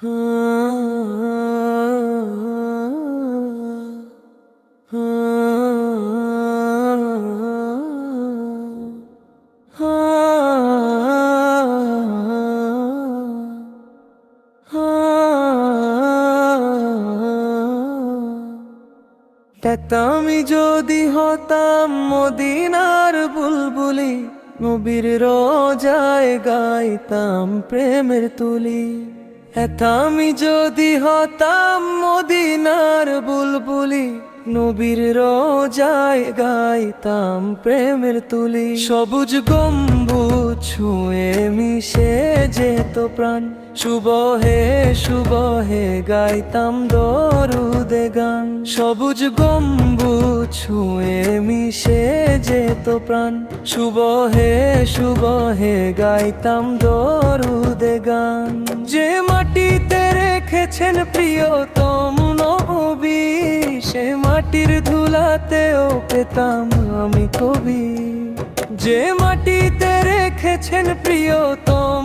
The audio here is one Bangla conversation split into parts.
Hmm. আমি যদি হতাম মদিনার বুলবুলি, নবীর রোজায় গাইতাম প্রেমের তুলি। আমি যদি হতাম মদিনার বুলবুলি, নবীর রোজায় গাইতাম প্রেমের তুলি। সবুজ গম্বু ছুঁয়ে মিশে যেত প্রাণ, সুবহে সুবহে গাইতাম দরুদে গান। সবুজ গম্বু ছুঁয়ে মিশে যেত প্রাণ। সুবহে সুবহে গাইতাম দরুদে গান। যে মাটিতে রেখেছেন প্রিয়তম নবী, সে মাটির ধুলাতেও পেতাম আমি কবি। যে মাটিতে রেখেছেন প্রিয়তম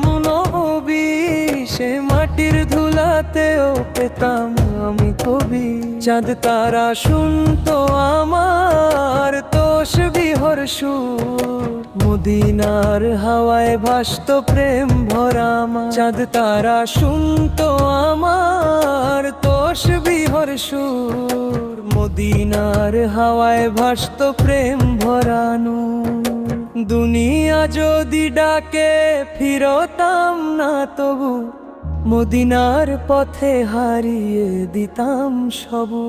ধুলাতেও পেতাম আমি কবি। চাঁদ, তারা শুনতো আমার তোষ বিহর সুর। মদিনার হাওয়ায় ভাসত প্রেম ভরা আমার। চাঁদ, তারা শুনতো আমার তোষ বিহর সুর। মদিনার হাওয়ায় ভাসত প্রেম ভরানো। দুনিয়া যদি ডাকে, ফিরতাম না তবু। মদিনার পথে হারিয়ে দিতাম সবু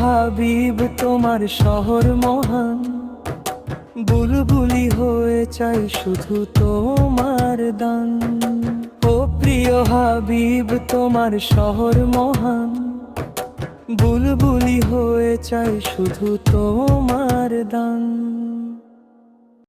হাবিব তোমার শহর মহান বুলবুলি হয়ে চাই শুধু তোমার দান প্রিয় হাবিব তোমার শহর মহান। বুলবুলি হয়ে চাই শুধু তোমার দান।